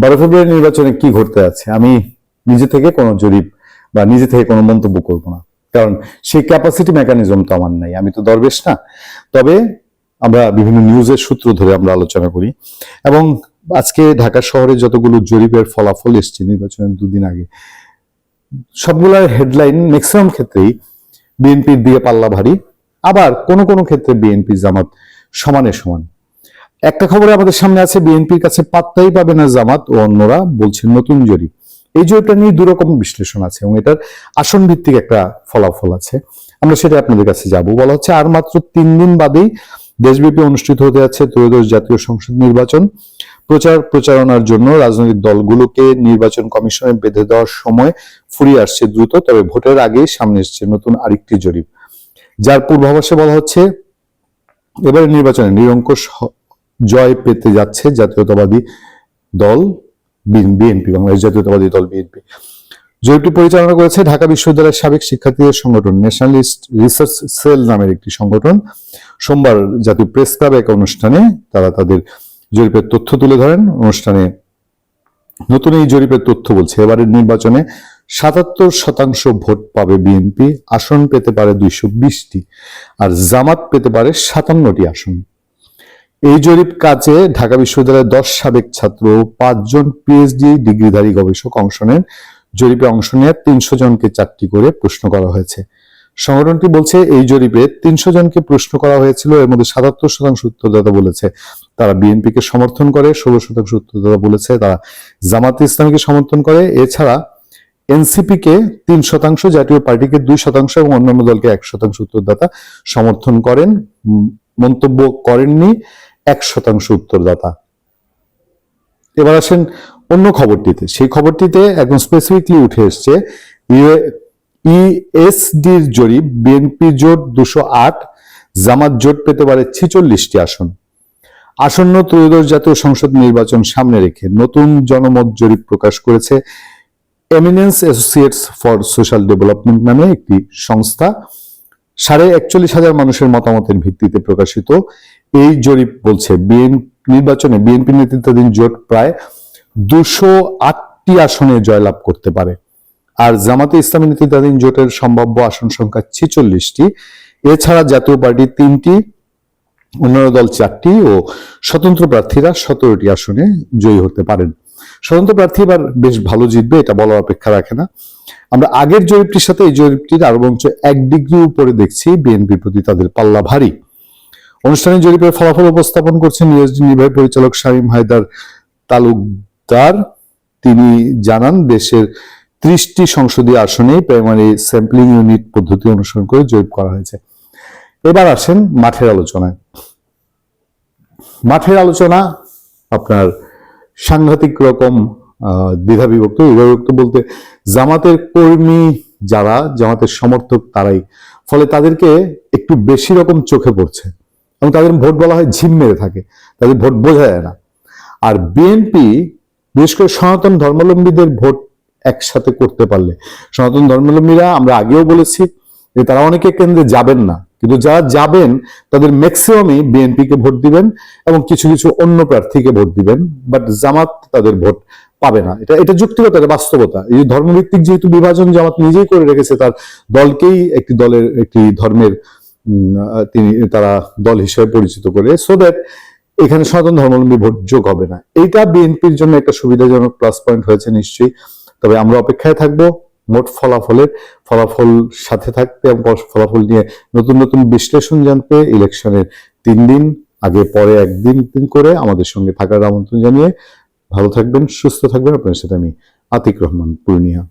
বারো ফেব্রুয়ারি নির্বাচনে কি ঘটতে আছে? আমি নিজে থেকে কোনো জরিপ বা নিজে থেকে কোনো মন্তব্য করব না। কারণ সেই ক্যাপাসিটি মেকানিজম তো আমার নাই। আমি তো দরবেশ না। তবে আমরা বিভিন্ন নিউজের সূত্র ধরে আমরা আলোচনা করি। এবং আজকে ঢাকা শহরে যতগুলো জরিপের ফলাফল এসছে নির্বাচনের দুদিন আগে, সবগুলোর হেডলাইন ম্যাক্সিমাম ক্ষেত্রেই বিএনপির দিয়ে পাল্লা ভারী। আবার কোনো কোনো ক্ষেত্রে বিএনপি জামাত সমানে সমান। একটা খবরে আমাদের সামনে আছে, বিএনপির কাছে পাত্তাই পাবে না জামাত ও অন্যরা বলছেন নতুন জরিপ। এই জরিপটা নিয়ে দুরকম বিশ্লেষণ আছে এবং এটার আসন ভিত্তিক একটা ফলাফল আছে। আমরা সেটা আপনাদের কাছে যাব। বলা হচ্ছে আর মাত্র তিন দিন বাদেই দেশব্যাপী অনুষ্ঠিত হতে যাচ্ছে ত্রয়োদশ জাতীয় সংসদ নির্বাচন। প্রচার প্রচারণার জন্য রাজনৈতিক দলগুলোকে নির্বাচন কমিশনে বেঁধে দেওয়ার সময় ফুরিয়ে আসছে দ্রুত, তবে ভোটের আগেই সামনে এসছে নতুন আরেকটি জরিপ। যার পূর্বাভাসে বলা হচ্ছে এবারে নির্বাচনে নিরঙ্কুশ জয় পেতে যাচ্ছে জাতীয়তাবাদী দল বিএনপি, বাংলাদেশ জাতীয়তাবাদী দল, বিএনপি। জরিপটি পরিচালনা করেছে ঢাকা বিশ্ববিদ্যালয়ের সাবেক শিক্ষার্থীদের সংগঠন ন্যাশনালিস্ট রিসার্চ সেল নামের একটি সংগঠন। সোমবার জাতীয় প্রেস ক্লাব এক অনুষ্ঠানে তারা তাদের জরিপের তথ্য তুলে ধরেন। অনুষ্ঠানে নতুন এই জরিপের তথ্য বলছে, এবারের নির্বাচনে সাতাত্তর শতাংশ ভোট পাবে বিএনপি, আসন পেতে পারে দুইশো বিশটি, আর জামাত পেতে পারে সাতান্নটি আসন। এই জরিপ কাজে ঢাকা বিশ্ববিদ্যালয়ের দশ সাবেক ছাত্র পাঁচজন পিএইচডি ডিগ্রিধারী গবেষক অংশ নেন। জরিপে অংশ নেওয়া তিনশো জনকে চারটি করে প্রশ্ন করা হয়েছে। সংগঠনটি বলছে, এই জরিপে তিনশো জনকে প্রশ্ন করা হয়েছিল, এর মধ্যে সাতাত্তর শতাংশ উত্তরদাতা বলেছে। তারা বিএনপিকে সমর্থন করে, ষোলো শতাংশ উত্তরদাতা বলেছে, তারা জামাতে ইসলামীকে সমর্থন করে। এছাড়া এনসিপি কে তিন শতাংশ, জাতীয় পার্টিকে দুই শতাংশ এবং অন্যান্য দলকে এক শতাংশ উত্তরদাতা সমর্থন করেন। মন্তব্য করেননি। এক শতাংশ উত্তরদাতা। এবার আসেন অন্য খবরটিতে। সেই খবরটিতে একদম স্পেসিফিকলি উঠে এসছে ইএসডির জরিপ বিএনপি জোট দুশো আট, জামাত জোট পেতে পারে ছিচল্লিশটি আসন। আসন্ন ত্রয়োদশ জাতীয় সংসদ নির্বাচন সামনে রেখে নতুন জনমত জরিপ প্রকাশ করেছে Eminence Associates for Social Development নামে একটি সংস্থা। সাড়ে একচল্লিশ হাজার মানুষের মতামতের ভিত্তিতে প্রকাশিত এই জরিপ বলছে, বিএন নির্বাচনে বিএনপি নেতৃত্বাধীন জোট প্রায় দুশো আটটি আসনে জয়লাভ করতে পারে। আর জামাতে ইসলামী নেতৃত্বাধীন জোটের সম্ভাব্য আসন সংখ্যা ছেচল্লিশটি। এছাড়া জাতীয় পার্টি তিনটি, অন্যান্য দল চারটি ও স্বতন্ত্র প্রার্থীরা সতেরোটি আসনে জয়ী হতে পারেন। স্বতন্ত্র প্রার্থী এবার বেশ ভালো জিতবে, এটা বলার অপেক্ষা রাখে না। আমরা আগের জরিপটির সাথে এই জরিপটির আরও বরঞ্চ এক ডিগ্রি উপরে দেখছি বিএনপির প্রতি তাদের পাল্লা ভারী অনুষ্ঠানে জরিপের ফলাফল উপস্থাপন করছেন ইউএসডি নির্বাহী পরিচালক শামীম হায়দার তালুকদার। তিনি জানান, দেশের ত্রিশটি সংসদীয় আসনে প্রাইমারি স্যাম্পলিং ইউনিট পদ্ধতি অনুসরণ করে জরিপ করা হয়েছে। এবার আসেন মাঠের আলোচনায়। মাঠের আলোচনা, আপনার সাংঘাতিক রকম দ্বিধা বিভক্ত বিভক্ত বলতে জামাতের কর্মী যারা, জামাতের সমর্থক তারাই। ফলে তাদেরকে একটু বেশি রকম চোখে পড়ছে। এবং তাদের ভোট বলা হয় ঝিম মেরে থাকে, তাদের ভোট বোঝা যায় না। আর বিএনপি বিশেষ করে সনাতন ধর্মাবলম্বীদের ভোট একসাথে করতে পারলে, সনাতন ধর্মাবলম্বীরা আমরা আগেও বলেছি যে তারা অনেকে কেন্দ্রে যাবেন না, কিন্তু যারা যাবেন তাদের ম্যাক্সিমামই বিএনপিকে ভোট দিবেন এবং কিছু কিছু অন্য প্রার্থীকে ভোট দিবেন বাট জামাত তাদের ভোট পাবে না। এটা এটা যুক্তিগত, এটা বাস্তবতা। এই ধর্মভিত্তিক যেহেতু বিভাজন জামাত নিজেই করে রেখেছে, তার দলকেই একটি দলের, একটি ধর্মের তিনি তারা দল হিসেবে পরিচিত করে সো দ্যাট এখানে সনাতন ধর্মাবলম্বী ভোট যোগ হবে না। এইটা বিএনপির জন্য একটা সুবিধাজনক প্লাস পয়েন্ট হয়েছে নিশ্চয়ই। তবে আমরা অপেক্ষায় থাকব মোট ফলাফলের, ফলাফল সাথে থাকতে এবং ফলাফল নিয়ে নতুন নতুন বিশ্লেষণ জানতে ইলেকশনের তিন দিন, আগে, পরে একদিন দিন করে আমাদের সঙ্গে থাকার আমন্ত্রণ জানিয়ে ভালো থাকবেন, সুস্থ থাকবেন। আপনার সাথে আমি আতিক রহমান, পূর্ণিয়া।